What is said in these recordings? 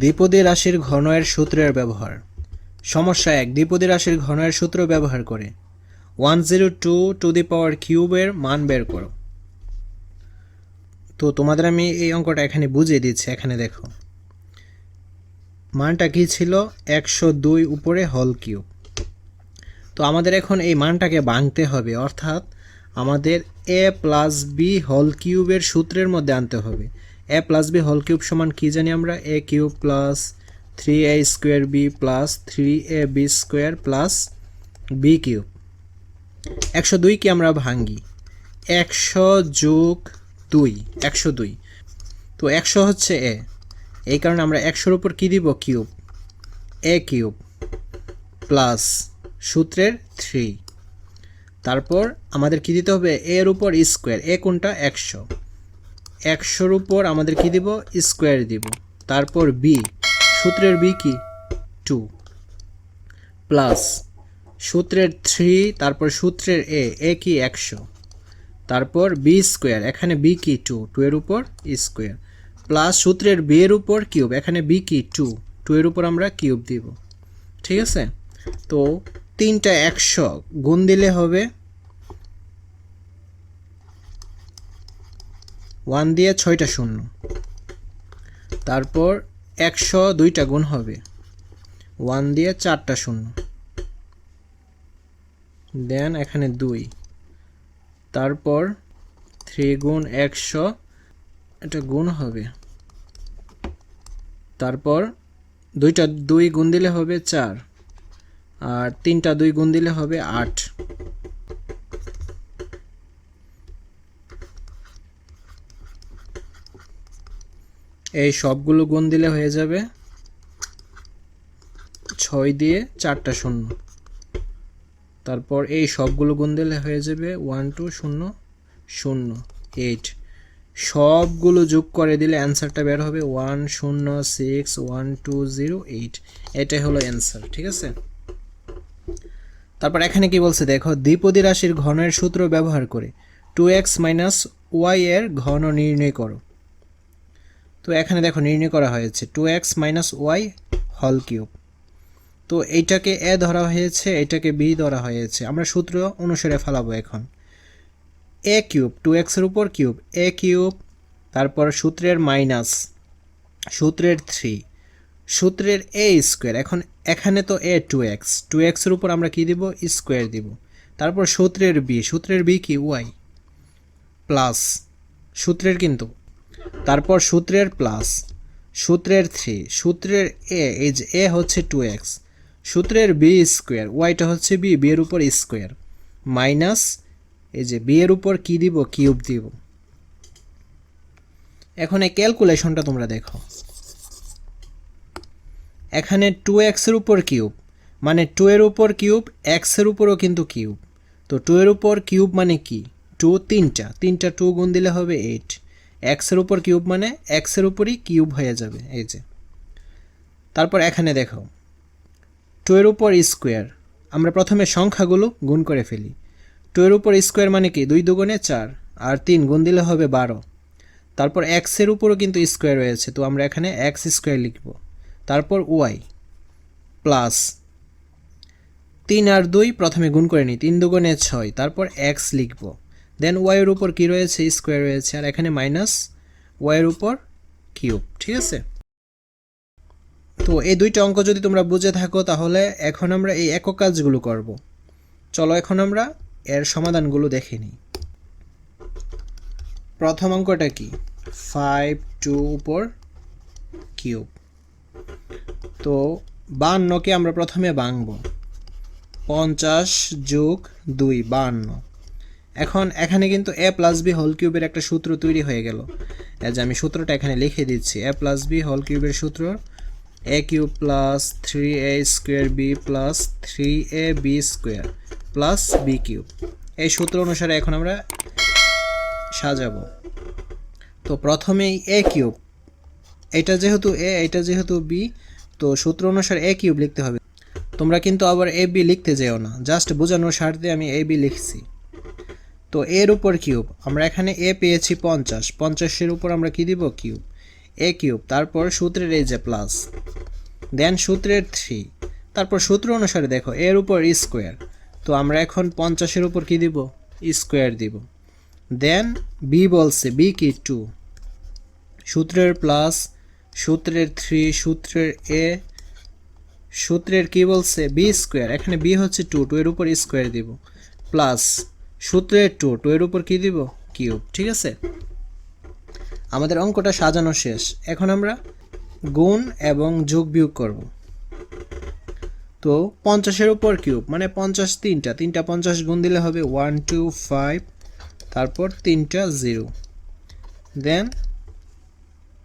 দ্বিপদী রাশির ঘনয়ের সূত্রের ব্যবহার। সমস্যা এক, দ্বিপদী রাশির ঘনয়ের সূত্র ব্যবহার করে। One zero two two the power কিউবের মান বের করো। তো তোমাদের আমি এই অঙ্কটা এখানে বুঝিয়ে দিচ্ছি, এখানে দেখো। মানটা কি ছিল? একশো দুই উপরে হল কিউব। তো আমাদের এখন এই মানটাকে ভাঙতে হবে, অর্থাৎ আমাদের এ প্লাস বি হোল কিউবের সূত্রের মধ্যে আনতে হবে। A plus B whole cube সমান কি জানি আমরা? A cube plus three A square B plus three A B square plus B cube একশো দুই কি আমরা ভাঙ্গি? একশো যোগ দুই, একশো দুই। তো একশো হচ্ছে এ এই কারণে আমরা একশোর উপর কী দিব? কিউব এ কিউব প্লাস সূত্রের থ্রি তারপর আমাদের কি দিতে হবে? এর উপর স্কোয়ার এ কোনটা? একশো। একশোর উপর আমাদের কি দিব? স্কোয়ার দিব। তারপর বি সূত্রের বি কি? টু প্লাস সূত্রের থ্রি তারপর সূত্রের এ এ কি একশো। তারপর বি স্কোয়ার এখানে বি কি টু টু এর উপর স্কোয়ার প্লাস সূত্রের বি এর উপর কিউব এখানে বি কি টু টু এর উপর আমরা কিউব দিব। ঠিক আছে? তো তিনটা একশো গুণ দিলে হবে ওয়ান দিয়ে ছয়টা শূন্য। তারপর একশো দুইটা গুণ হবে। ওয়ান দিয়ে চারটা শূন্য। দেন এখানে দুই। তারপর থ্রি গুণ একশো এটা গুণ হবে। তারপর দুইটা দুই গুণ দিলে হবে চার। আর তিনটা দুই গুণ দিলে হবে আট। এই সবগুলো গুণ দিলে হয়ে যাবে ছয় দিয়ে চারটা শূন্য। তারপর এই সবগুলো গুণ দিলে হয়ে যাবে ওয়ান টু শূন্য শূন্য এইট সবগুলো যোগ করে দিলে অ্যান্সারটা বের হবে ওয়ান শূন্য six one two zero eight এটাই হলো অ্যান্সার, ঠিক আছে? তারপর এখানে কি বলছে? দেখো, দ্বিপদী রাশির ঘনের সূত্র ব্যবহার করে টু এক্স মাইনাস ওয়াই এর ঘন নির্ণয় করো। তো এখানে দেখো নির্ণয় করা হয়েছে টু এক্স মাইনাস ওয়াই হল কিউব তো এইটাকে এ ধরা হয়েছে, এটাকে বি ধরা হয়েছে। আমরা সূত্র অনুসারে ফেলাবো এখন। এ কিউব টু এক্সের উপর কিউব এ কিউব তারপর সূত্রের মাইনাস সূত্রের থ্রি সূত্রের এ স্কোয়ার এখন এখানে তো এ টু এক্স টু এক্সের উপর আমরা কি দিব? স্কোয়ার দিব। তারপর সূত্রের বি সূত্রের বি কি? ওয়াই প্লাস সূত্রের কিন্তু তারপর সূত্রের প্লাস, সূত্রের থ্রি, সূত্রের এ, এই যে এ হচ্ছে টু এক্স সূত্রের বি স্কোয়ার, ওয়াইটা হচ্ছে বি বি এর উপর স্কোয়ার, মাইনাস এই যে বি এর উপর কি দিব, কিউব দিব। এখন এই ক্যালকুলেশনটা তোমরা দেখো। এখানে টু এক্সের উপর কিউব মানে টু এর উপর কিউব এক্সের উপরও কিন্তু কিউব। তো টু এর উপর কিউব মানে কি? টু তিনটা তিনটা টু গুণ দিলে হবে এইট এক্সের উপর কিউব মানে এক্সের উপরই কিউব হয়ে যাবে, এই যে। তারপর এখানে দেখো টু এর উপর স্কোয়ার আমরা প্রথমে সংখ্যাগুলো গুণ করে ফেলি। টু এর উপর স্কোয়ার মানে কি? দুই দুগুণে চার, আর তিন গুণ দিলে হবে বারো। তারপর এক্সের উপরও কিন্তু স্কোয়ার রয়েছে, তো আমরা এখানে এক্স স্কোয়ার লিখব। তারপর ওয়াই প্লাস তিন আর দুই প্রথমে গুণ করে নিই, তিন দুগুণে ছয়, তারপর এক্স লিখব। দেন ওয়াইয়ের উপর কী রয়েছে? স্কোয়ার রয়েছে। আর এখানে মাইনাস ওয়াইয়ের উপর কিউব ঠিক আছে? তো এই দুইটা অঙ্ক যদি তোমরা বুঝে থাকো, তাহলে এখন আমরা এই একক কাজগুলো করব। চলো এখন আমরা এর সমাধানগুলো দেখে নিই। প্রথম অঙ্কটা কি? ফাইভ টু উপর কিউব তো বান্নকে আমরা প্রথমে বাংব পঞ্চাশ যোগ দুই, বান্ন। এখন এখানে কিন্তু এ প্লাস বি হোল কিউবের একটা সূত্র তৈরি হয়ে গেল। যে আমি সূত্রটা এখানে লিখে দিচ্ছি। এ প্লাস বি হোল কিউবের সূত্র A cube plus three A square B plus three A B square plus B cube এই সূত্র অনুসারে এখন আমরা সাজাবো। তো প্রথমেই এ কিউব এটা যেহেতু এ এটা যেহেতু বি তো সূত্র অনুসারে এ কিউব লিখতে হবে। তোমরা কিন্তু আবার এ বি লিখতে যেও না। জাস্ট বোঝানোর স্বার্থে আমি এ বি লিখছি। তো এর উপর কিউব। আমরা এখানে এ পেয়েছি পঞ্চাশ। পঞ্চাশের উপর আমরা কি দিব? কিউব। A cube. তারপর সূত্রের এই যে প্লাস। দেন সূত্রের থ্রি। তারপর সূত্র অনুসারে দেখো, এর উপর স্কোয়ার। তো আমরা এখন পঞ্চাশের উপর কি দিব? স্কোয়ার দিব। দেন বি বলছে, বি কি? টু। সূত্রের প্লাস, সূত্রের থ্রি, সূত্রের এ। সূত্রের কি বলছে? B square. এখানে বি হচ্ছে টু টু এর উপর স্কোয়ার দিব। প্লাস সূত্রের টু টু এর উপর কি দিব? কিউব, ঠিক আছে? আমাদের অঙ্কটা সাজানো শেষ। এখন আমরা গুণ এবং যোগ বিয়োগ করব। তো পঞ্চাশের উপর কিউব মানে পঞ্চাশ তিনটা তিনটা পঞ্চাশ গুণ দিলে হবে ওয়ান, টু, ফাইভ, তারপর তিনটা জিরো। দেন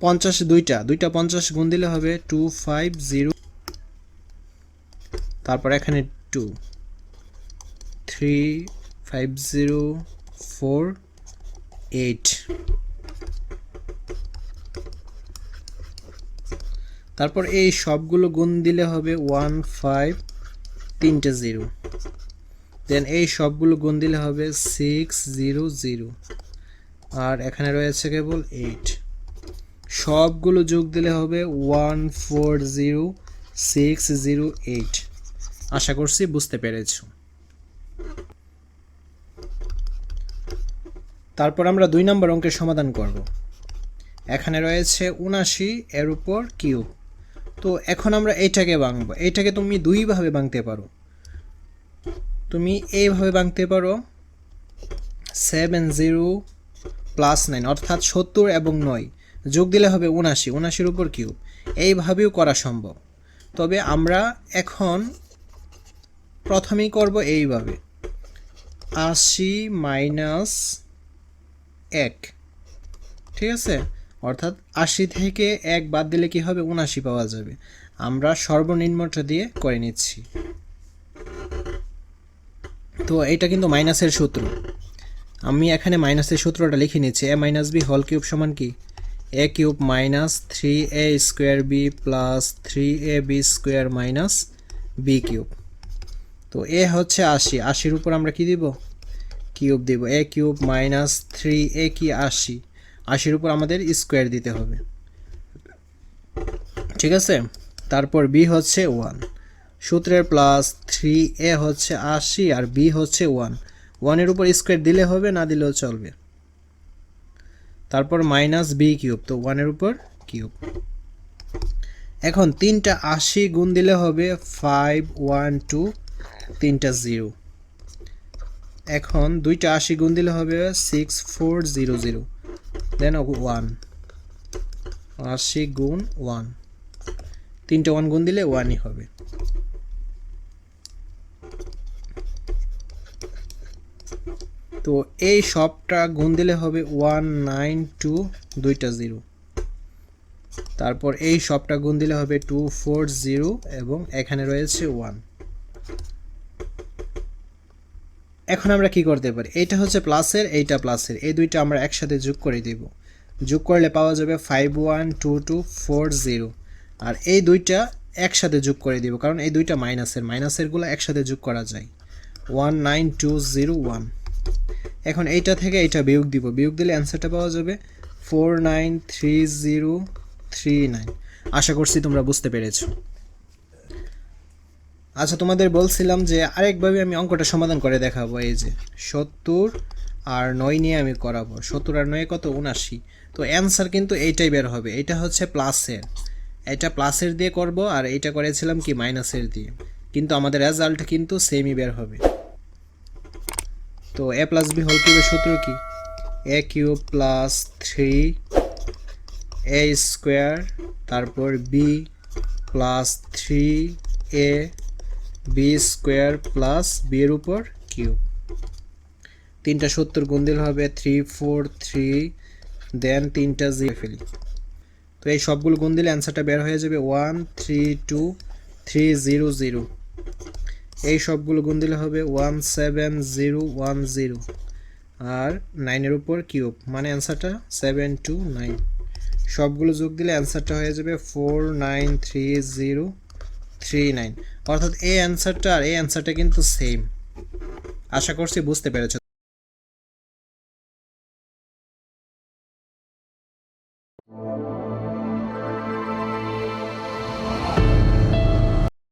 পঞ্চাশ দুইটা দুইটা পঞ্চাশ গুণ দিলে হবে টু, ফাইভ, জিরো, তারপর এখানে two, three five zero four eight তারপর এই সবগুলো গুণ দিলে হবে ওয়ান ফাইভ তিনটে জিরো দেন এই সবগুলো গুণ দিলে হবে সিক্স জিরো জিরো আর এখানে রয়েছে কেবল এইট সবগুলো যোগ দিলে হবে one four zero six zero eight আশা করছি বুঝতে পেরেছ। তারপর আমরা দুই নম্বর অঙ্কের সমাধান করব। এখানে রয়েছে উনাশি এর উপর কিউব। তো এখন আমরা এইটাকে ভাঙবো। এইটাকে তুমি দুইভাবে ভাঙতে পারো। তুমি এইভাবে ভাঙতে পারো। সেভেন জিরো প্লাস নাইন, অর্থাৎ সত্তর এবং নয়। যোগ দিলে হবে উনাশি উনাশির উপর কিউব। এইভাবেও করা সম্ভব। তবে আমরা এখন প্রথমেই করব এইভাবে। আশি মাইনাস এক। ঠিক আছে? অর্থাৎ আশি থেকে এক বাদ দিলে কি হবে? উনাশি পাওয়া যাবে। আমরা সর্বনিম্নটা দিয়ে করে নিচ্ছি। তো এটা কিন্তু মাইনাসের সূত্র। আমি এখানে মাইনাসের সূত্রটা লিখে নিচ্ছি। এ মাইনাস বি হল কিউব সমান কি? A cube minus three A square B plus three A B square minus B cube. তো এ হচ্ছে আশি। আশির উপর আমরা কি দিব? কিউব দিব। A cube minus three, A কি আশি? আশির উপর আমাদের স্কোয়ার দিতে হবে। ঠিক আছে? তারপর বি হচ্ছে ওয়ান। সূত্রের প্লাস থ্রি, এ হচ্ছে আশি আর বি হচ্ছে ওয়ান। ওয়ানের উপর স্কোয়ার দিলে হবে, না দিলেও চলবে। তারপর মাইনাস বি কিউব, তো ওয়ানের উপর কিউব। এখন তিনটা আশি গুণ দিলে হবে ফাইভ, ওয়ান, টু, তিনটা জিরো। এখন দুইটা আশি গুণ দিলে হবে six four zero zero then one আশি গুণ ওয়ান তিনটে ওয়ান গুণ দিলে ওয়ানই হবে। তো এই সবটা গুণ দিলে হবে ওয়ান নাইন টু দুইটা জিরো তারপর এই সবটা গুণ দিলে হবে টু ফোর জিরো এবং এখানে রয়েছে ওয়ান এখন আমরা কি করতে পারি? এইটা হচ্ছে প্লাসের, এইটা প্লাসের। এই দুইটা আমরা একসাথে যোগ করে দিব। যোগ করলে পাওয়া যাবে five one two two four zero আর এই দুইটা একসাথে যোগ করে দিব, কারণ এই দুইটা মাইনাসের মাইনাসেরগুলো একসাথে যোগ করা যায়। One nine two zero one এখন এইটা থেকে এইটা বিয়োগ দিব। বিয়োগ দিলে অ্যান্সারটা পাওয়া যাবে four nine three zero three nine আশা করছি তোমরা বুঝতে পেরেছ। আচ্ছা তোমাদের বলছিলাম যে আরেকভাবে আমি অঙ্কটা সমাধান করে দেখাবো। এই যে সত্তর আর নয় নিয়ে আমি করাবো। সত্তর আর নয় কত? উনাশি। তো অ্যান্সার কিন্তু এইটাই বের হবে। এটা হচ্ছে প্লাসের। এটা প্লাসের দিয়ে করব আর এইটা করেছিলাম কি মাইনাসের দিয়ে। কিন্তু আমাদের রেজাল্ট কিন্তু সেমই বের হবে। তো এ প্লাস বি হল কিউবের সূত্র কি? A cube plus three A square তারপর B plus three A B square plus B এর উপর কিউব তিনটা সত্তর গুণ দিলে হবে থ্রি ফোর থ্রি দেন তিনটা জি ফেলি। তো এই সবগুলো গুণ দিলে অ্যান্সারটা বের হয়ে যাবে one three two three zero zero এই সবগুলো গুণ দিলে হবে one seven zero one zero আর নাইনের উপর কিউব মানে অ্যান্সারটা সেভেন টু নাইন সবগুলো যোগ দিলে অ্যান্সারটা হয়ে যাবে four nine three zero three nine অর্থাৎ এই অ্যান্সারটা আর এই অ্যান্সারটা কিন্তু সেম আশা করছি বুঝতে পেরেছ।